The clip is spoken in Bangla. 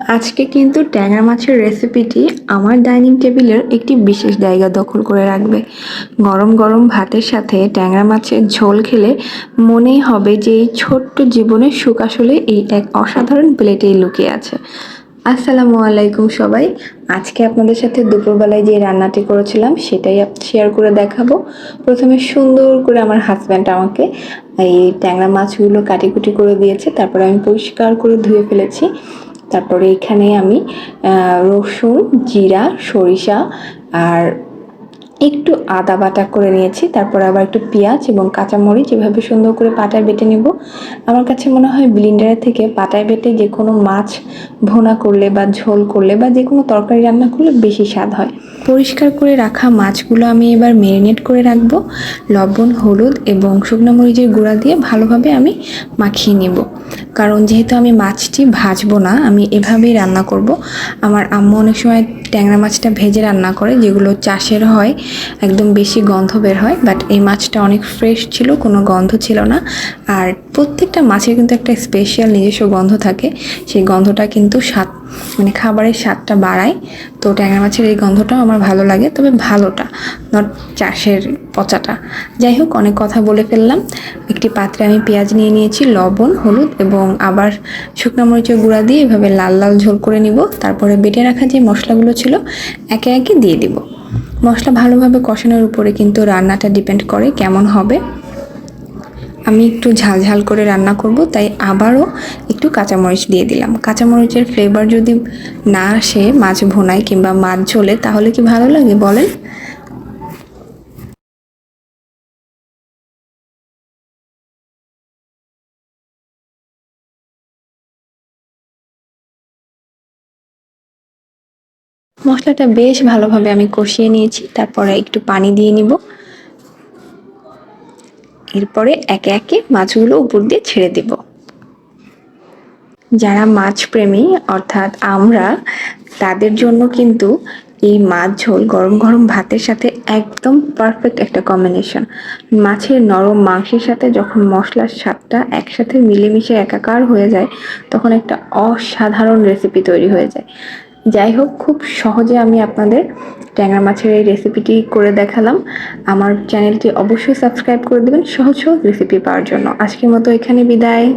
আজকে কিন্তু ট্যাংরা মাছের রেসিপিটি আমার ডাইনিং টেবিলের একটি বিশেষ জায়গা দখল করে রাখবে। গরম গরম ভাতের সাথে ট্যাংরা মাছের ঝোল খেলে মনেই হবে যে এই ছোট্ট জীবনের সুখ আসলে এই এক অসাধারণ প্লেটেই লুকিয়ে আছে। আসসালামু আলাইকুম সবাই। আজকে আপনাদের সাথে দুপুরবেলায় যে রান্নাটি করেছিলাম, সেটাই শেয়ার করে দেখাবো। প্রথমে সুন্দর করে আমার হাজব্যান্ড আমাকে এই ট্যাংরা মাছগুলো কাটিকুটি করে দিয়েছে। তারপরে আমি পরিষ্কার করে ধুয়ে ফেলেছি। তারপরে এখানে আমি রসুন, জিরা, সরিষা আর একটু আদা বাটা করে নিয়েছি। তারপর আবার একটু পেঁয়াজ এবং কাঁচামরিচ এভাবে সুন্দর করে পাটায় বেটে নেব। আমার কাছে মনে হয় ব্লিন্ডারের থেকে পাটায় বেটে যে কোনো মাছ ভোনা করলে বা ঝোল করলে বা যে কোনো তরকারি রান্না করলে বেশি স্বাদ হয়। পরিষ্কার করে রাখা মাছগুলো আমি এবার ম্যারিনেট করে রাখব। লবণ, হলুদ এবং শুকনো মরিচের গুঁড়া দিয়ে ভালোভাবে আমি মাখিয়ে নেব। কারণ যেহেতু আমি মাছটি ভাজবো না, আমি এভাবেই রান্না করব। আমার আম্মু অনেক সময় ট্যাংরা মাছটা ভেজে রান্না করে, যেগুলো চাষের হয়, একদম বেশি গন্ধ বের হয় বাট এই মাছটা অনেক ফ্রেশ ছিল, কোনো গন্ধ ছিল না। আর প্রত্যেকটা মাছের কিন্তু একটা স্পেশাল নিজস্ব গন্ধ থাকে। সেই গন্ধটা কিন্তু স্বাদ মানে খাবারের স্বাদটা বাড়ায়। তো ট্যাংরা মাছের এই গন্ধটাও আমার ভালো লাগে, তবে ভালোটা নট চাষের পচাটা। যাই হোক, অনেক কথা বলে ফেললাম। একটি পাত্রে আমি পেঁয়াজ নিয়ে নিয়েছি, লবণ, হলুদ এবং আবার শুকনো মরিচের গুঁড়া দিয়ে এভাবে লাল লাল ঝোল করে নিব। তারপরে বেটে রাখা যে মশলাগুলো ছিল, একে একে দিয়ে দিব। মশলা ভালোভাবে কষানোর উপরে কিন্তু রান্নাটা ডিপেন্ড করে কেমন হবে। আমি একটু ঝাল ঝাল করে রান্না করব, তাই আবারও একটু কাঁচামরিচ দিয়ে দিলাম। কাঁচামরিচের ফ্লেভার যদি না আসে, মাছ ভোনায় কিংবা মাছ ঝোলে, তাহলে কি ভালো লাগে বলেন? মশলাটা বেশ ভালোভাবে আমি কষিয়ে নিয়েছি, তারপরে একটু পানি দিয়ে নিব। এরপরে একে একে মাছগুলো উপর দিয়ে ছেড়ে দেব। যারা মাছ প্রেমী অর্থাৎ আমরা, তাদের জন্য কিন্তু এই মাছ ঝোল গরম গরম ভাতের সাথে একদম পারফেক্ট একটা কম্বিনেশন মাছের নরম মাংসের সাথে যখন মশলার স্বাদটা একসাথে মিলেমিশে একাকার হয়ে যায়, তখন একটা অসাধারণ রেসিপি তৈরি হয়ে যায়। যাই হোক, খুব সহজে আমি আপনাদের ট্যাংরা মাছের এই রেসিপিটি করে দেখালাম। আমার চ্যানেলটি অবশ্যই সাবস্ক্রাইব করে দেবেন সহজ সহজ রেসিপি পাওয়ার জন্য। আজকের মতো এখানে বিদায়।